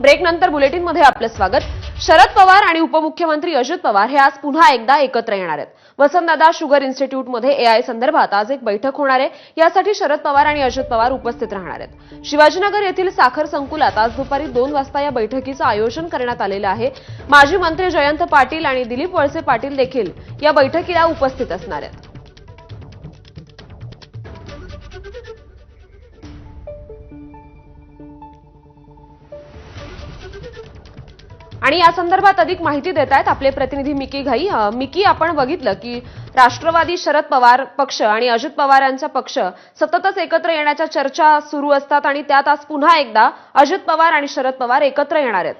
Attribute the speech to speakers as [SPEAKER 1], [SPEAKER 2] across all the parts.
[SPEAKER 1] ब्रेकनंतर बुलेटिनमध्ये आपलं स्वागत. शरद पवार आणि उपमुख्यमंत्री अजित पवार हे आज पुन्हा एकदा एकत्र येणार आहेत. वसंतदादा शुगर इन्स्टिट्यूटमध्ये एआय संदर्भात आज एक बैठक होणार आहे. यासाठी शरद पवार आणि अजित पवार उपस्थित राहणार आहेत. शिवाजीनगर येथील साखर संकुलात आज दुपारी दोन वाजता या बैठकीचं आयोजन करण्यात आलेलं आहे. माजी मंत्री जयंत पाटील आणि दिलीप वळसे पाटील देखील या बैठकीला उपस्थित असणार आहेत. आणि या संदर्भात अधिक माहिती देत आहेत आपले प्रतिनिधी मिकी घाई. मिकी आपण बघितलं की राष्ट्रवादी शरद पवार पक्ष आणि अजित पवार यांचा पक्ष सततच एकत्र येण्याच्या चर्चा सुरू असतात आणि त्यात आज पुन्हा एकदा अजित पवार आणि शरद पवार एकत्र येणार आहेत.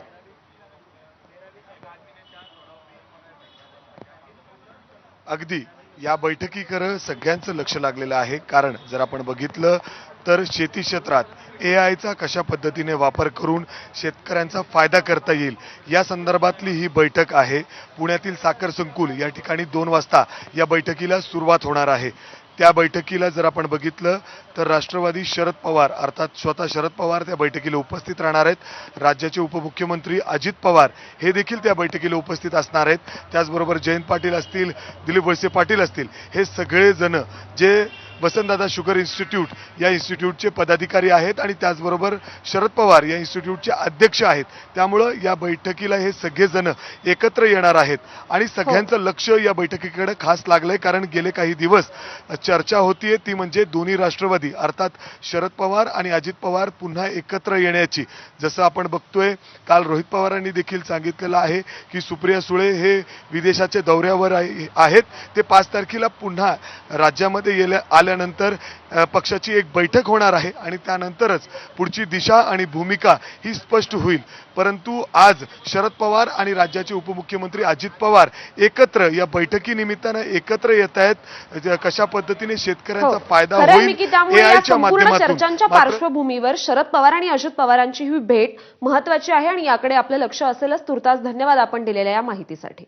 [SPEAKER 2] अगदी. या बैठकीकडे सगळ्यांचं लक्ष लागलेलं आहे. कारण जर आपण बघितलं तर शेती क्षेत्रात ए आयचा कशा पद्धतीने वापर करून शेतकऱ्यांचा फायदा करता येईल? या संदर्भातली ही बैठक आहे. पुण्यातील साखर संकुल या ठिकाणी दोन वाजता या बैठकीला सुरुवात होणार आहे. त्या बैठकीला जर आपण बघितलं तर राष्ट्रवादी शरद पवार अर्थात स्वतः शरद पवार त्या बैठकीला उपस्थित राहणार आहेत. राज्याचे उपमुख्यमंत्री अजित पवार हे देखील त्या बैठकीला उपस्थित असणार आहेत. त्याचबरोबर जयंत पाटील असतील दिलीप वळसे पाटील असतील हे सगळेजण जे वसंतदादा शुगर इन्स्टिट्यूट या इन्स्टिट्यूटचे पदाधिकारी आहेत आणि त्याचबरोबर शरद पवार या इन्स्टिट्यूटचे अध्यक्ष आहेत. त्यामुळं या बैठकीला हे सगळेजण एकत्र येणार आहेत. आणि सगळ्यांचं लक्ष या बैठकीकडे खास लागलंय कारण गेले काही दिवस चर्चा होतीये ती म्हणजे दोन्ही राष्ट्रवादी अर्थात शरद पवार आणि अजित पवार पुन्हा एकत्र येण्याची. जसं आपण बघतोय काल रोहित पवारांनी देखील सांगितलेलं आहे की सुप्रिया सुळे हे विदेशाच्या दौऱ्यावर आहे- आहेत. ते पाच तारखेला पुन्हा राज्यामध्ये येल्या आल्यानंतर पक्षाची एक बैठक होणार आहे आणि त्यानंतरच पुढची दिशा आणि भूमिका ही स्पष्ट होईल. परंतु आज शरद पवार आणि राज्याचे उपमुख्यमंत्री अजित पवार एकत्र या बैठकीनिमित्तानं एकत्र येत आहेत. कशा पद्धतीने शेतकऱ्यांचा
[SPEAKER 1] हो.
[SPEAKER 2] फायदा होईल
[SPEAKER 1] चर्चांच्या पार्श्वभूमीवर शरद पवार आणि अजित पवारांची ही भेट महत्वाची आहे आणि याकडे आपलं लक्ष असेलच. तुर्तास धन्यवाद आपण दिलेल्या या माहितीसाठी.